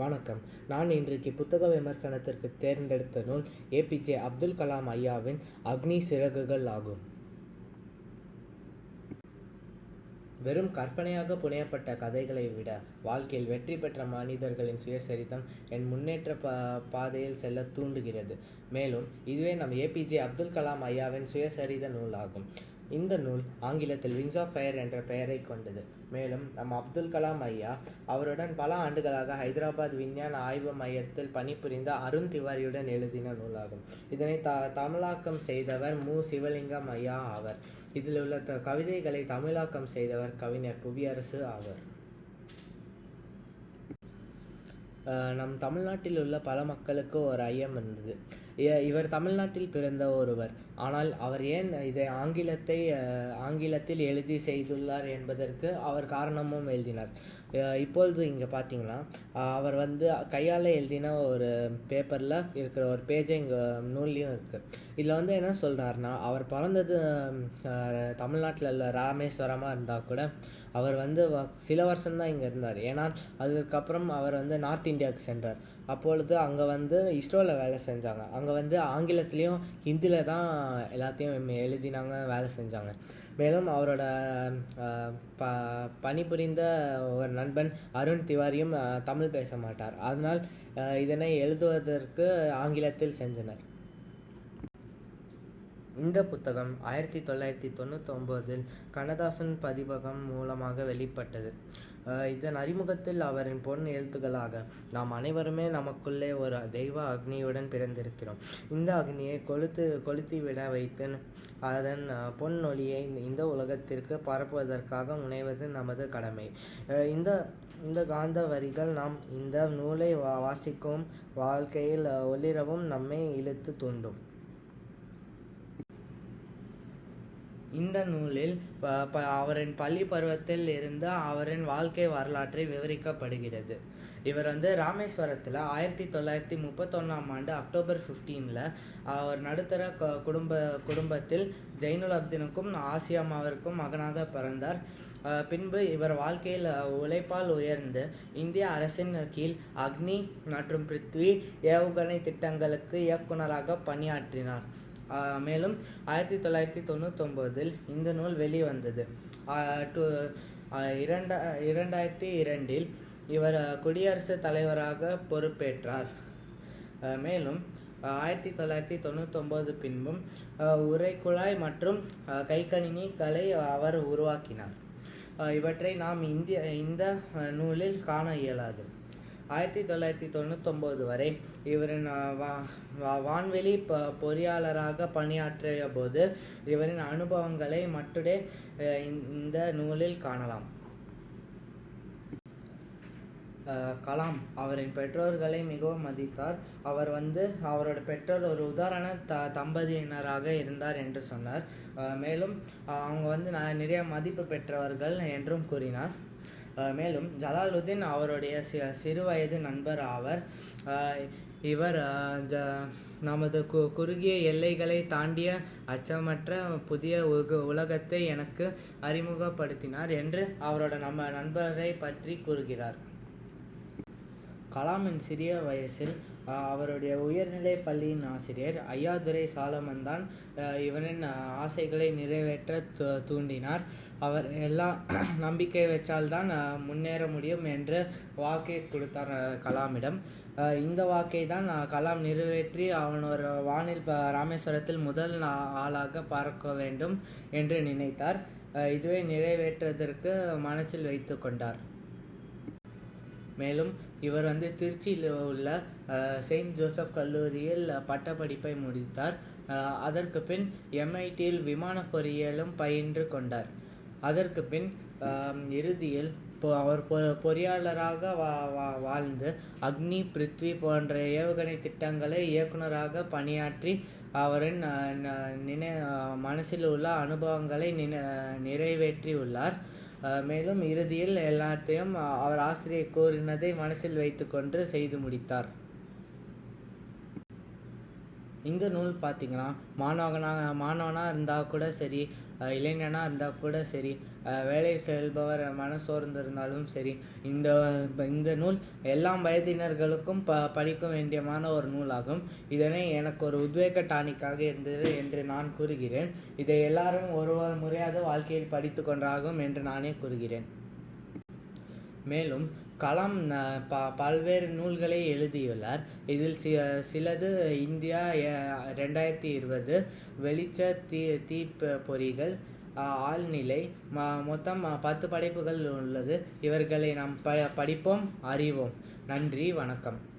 வணக்கம். நான் இன்றைக்கு புத்தக விமர்சனத்திற்கு தேர்ந்தெடுத்த நூல் ஏபிஜே அப்துல் கலாம் ஐயாவின் அக்னி சிறகுகள் ஆகும். வெறும் கற்பனையாக புனையப்பட்ட கதைகளை விட வாழ்க்கையில் வெற்றி பெற்ற மனிதர்களின் சுயசரிதம் என் முன்னேற்ற பா பாதையில் செல்ல தூண்டுகிறது. மேலும் இதுவே நம் ஏபிஜே அப்துல் கலாம் ஐயாவின் சுயசரித நூலாகும். இந்த நூல் ஆங்கிலத்தில் விங்ஸ் ஆஃப் ஃபயர் என்ற பெயரை கொண்டது. மேலும் நம் அப்துல் கலாம் ஐயா அவருடன் பல ஆண்டுகளாக ஹைதராபாத் விஞ்ஞான ஆய்வு மையத்தில் பணிபுரிந்த அருண் திவாரியுடன் எழுதின நூலாகும். இதனை த தமிழாக்கம் செய்தவர் மு. சிவலிங்கம் ஐயா ஆவர். இதில் உள்ள த கவிதைகளை தமிழாக்கம் செய்தவர் கவிஞர் புவியரசு ஆவர். நம் தமிழ்நாட்டில் உள்ள பல மக்களுக்கு ஒரு ஐயம் இருந்தது. இவர் தமிழ்நாட்டில் பிறந்த ஒருவர். ஆனால் அவர் ஏன் இதை ஆங்கிலத்தை ஆங்கிலத்தில் எழுதி செய்துள்ளார் என்பதற்கு அவர் காரணமும் எழுதினார். இப்பொழுது இங்கே பார்த்தீங்கன்னா அவர் வந்து கையால் எழுதின ஒரு பேப்பரில் இருக்கிற ஒரு பேஜை இங்கே நூல்லையும் இருக்குது இதில் வந்து என்ன சொல்கிறாருன்னா அவர் பிறந்தது தமிழ்நாட்டில் உள்ள ராமேஸ்வரமாக இருந்தால் கூட அவர் வந்து வ- சில வருஷம்தான் இங்கே இருந்தார். ஏன்னா அதுக்கப்புறம் அவர் வந்து நார்த் இந்தியாவுக்கு சென்றார். அப்பொழுது அங்கே வந்து இஸ்ரோவில் வேலை செஞ்சாங்க. அங்கே வந்து ஆங்கிலத்துலேயும் ஹிந்தியில் தான் எல்லாத்தையும் எழுதினாங்க வேலை செஞ்சாங்க. மேலும் அவரோட ப பணிபுரிந்த ஒரு நண்பன் அருண் திவாரியும் தமிழ் பேச மாட்டார். அதனால் இதனை எழுதுவதற்கு ஆங்கிலத்தில் செஞ்சனர் இந்த புத்தகம் ஆயிரத்தி தொள்ளாயிரத்தி தொண்ணூத்தொம்போதில் கண்ணதாசன் பதிப்பகம் மூலமாக வெளிப்பட்டது. அஹ் இதன் அறிமுகத்தில் அவரின் பொன் எழுத்துக்களாக நாம் அனைவருமே நமக்குள்ளே ஒரு தெய்வ அக்னியுடன் பிறந்திருக்கிறோம். இந்த அக்னியை கொளுத்து கொளுத்தி விட வைத்து அதன் பொன் ஒளியை இந்த உலகத்திற்கு பரப்புவதற்காக முனைவது நமது கடமை. அஹ் இந்த இந்த காந்த வரிகள் நாம் இந்த நூலை வா வாசிக்கும் வாழ்க்கையில் ஒளிரவும் நம்மை இழுத்து தூண்டும். இந்த நூலில் ப- ப- அவரின் பள்ளி பருவத்தில் இருந்து அவரின் வாழ்க்கை வரலாற்றை விவரிக்கப்படுகிறது. இவர் வந்து ராமேஸ்வரத்தில் ஆயிரத்தி தொள்ளாயிரத்தி முப்பத்தொன்னாம் ஆண்டு அக்டோபர் ஃபிஃப்டீனில் அவர் நடுத்தர குடும்ப குடும்பத்தில் ஜெயினுல் அப்தினுக்கும் ஆசியாமாவிற்கும் மகனாக பிறந்தார். பின்பு இவர் வாழ்க்கையில் உழைப்பால் உயர்ந்து இந்திய அரசின் கீழ் அக்னி மற்றும் பிருத்வி ஏவுகணை திட்டங்களுக்கு இயக்குனராக பணியாற்றினார். மேலும் ஆயிரத்தி தொள்ளாயிரத்தி தொண்ணூத்தொம்போதில் இந்த நூல் வெளிவந்தது. டூ இரண்டா இரண்டாயிரத்தி இரண்டில் இவர் குடியரசுத் தலைவராக பொறுப்பேற்றார். மேலும் ஆயிரத்தி தொள்ளாயிரத்தி தொண்ணூத்தொம்போது பின்பும் உரைக்குழாய் மற்றும் கைக்கணினி கலை அவர் உருவாக்கினார். இவற்றை நாம் இந்திய இந்த நூலில் காண இயலாது. ஆயிரத்தி தொள்ளாயிரத்தி தொண்ணூத்தொம்போது வரை இவரின் வா- வான்வெளி ப பொறியாளராக பணியாற்றிய போது இவரின் அனுபவங்களை மட்டுமே இந்த- நூலில் காணலாம். அஹ், கலாம் அவரின் பெற்றோர்களை மிகவும் மதித்தார். அவர் வந்து அவரோட பெற்றோர் ஒரு உதாரண த தம்பதியினராக இருந்தார் என்று சொன்னார். அஹ், மேலும் அஹ், அவங்க வந்து ந- நிறைய மதிப்பு பெற்றவர்கள் என்றும் கூறினார். மேலும் ஜலாலுதீன் அவருடைய சி சிறுவயது நண்பர் ஆவர். இவர் ஜ நமது கு குறுகிய எல்லைகளை தாண்டிய அச்சமற்ற புதிய உக உலகத்தை எனக்கு அறிமுகப்படுத்தினார் என்று அவரோட நம்ம நண்பரை பற்றி கூறுகிறார். கலாமின் சிறிய வயசில் அவருடைய உயர்நிலை பள்ளியின் ஆசிரியர் ஐயாதுரை சாலமன் தான் இவரின் இவனின் ஆசைகளை நிறைவேற்ற தூண்டினார். அவர் எல்லாம் நம்பிக்கை வச்சால்தான் முன்னேற முடியும் என்று வாக்கை கொடுத்தார் கலாமிடம். இந்த வாக்கை தான் கலாம் நிறைவேற்றி அவன் ஒரு வானில் ப- ராமேஸ்வரத்தில் முதல் ஆளாக பார்க்க வேண்டும் என்று நினைத்தார். இதுவே நிறைவேற்றுவதற்கு மனசில் வைத்து கொண்டார். மேலும் இவர் வந்து திருச்சியில் உள்ள செயின்ட் ஜோசப் கல்லூரியில் பட்டப்படிப்பை முடித்தார். அதற்கு பின் எம்ஐடியில் விமான பொறியியலும் பயின்று கொண்டார். அதற்கு பின் இறுதியில் பொ- அவர் பொ- பொறியாளராக வா வா- வாழ்ந்து அக்னி பிருத்வி போன்ற ஏவுகணை திட்டங்களை இயக்குனராக பணியாற்றி அவரின் நினை மனசில் உள்ள அனுபவங்களை நினை நிறைவேற்றியுள்ளார். உள்ளார் மேலும் இறுதியில் எல்லாத்தையும் அவர் ஆசிரியர் கூறினதை மனசில் வைத்துக்கொண்டு செய்து முடித்தார். இந்த நூல் பார்த்திங்கன்னா மாணவனாக மாணவனாக இருந்தால் கூட சரி இளைஞனாக இருந்தால் கூட சரி வேலை செல்பவர் மனசோர்ந்து இருந்தாலும் சரி இந்த இந்த நூல் எல்லா வயதினர்களுக்கும் ப படிக்க வேண்டியமான ஒரு நூலாகும். இதனை எனக்கு ஒரு உத்வேக டானிக்காக இருந்தது என்று நான் கூறுகிறேன். இதை எல்லாரும் ஒரு முறையாவது வாழ்க்கையில் படித்து கொண்டாகும் என்று நானே கூறுகிறேன். மேலும் கலாம் ப பல்வேறு நூல்களை எழுதியுள்ளார். இதில் சி சிலது இந்தியா ரெண்டாயிரத்தி இருபது வெளிச்ச தீ தீப்ப பொறிகள் ஆழ்நிலை ம மொத்தம் பத்து படைப்புகள் உள்ளது. இவர்களை நாம் ப படிப்போம் அறிவோம். நன்றி வணக்கம்.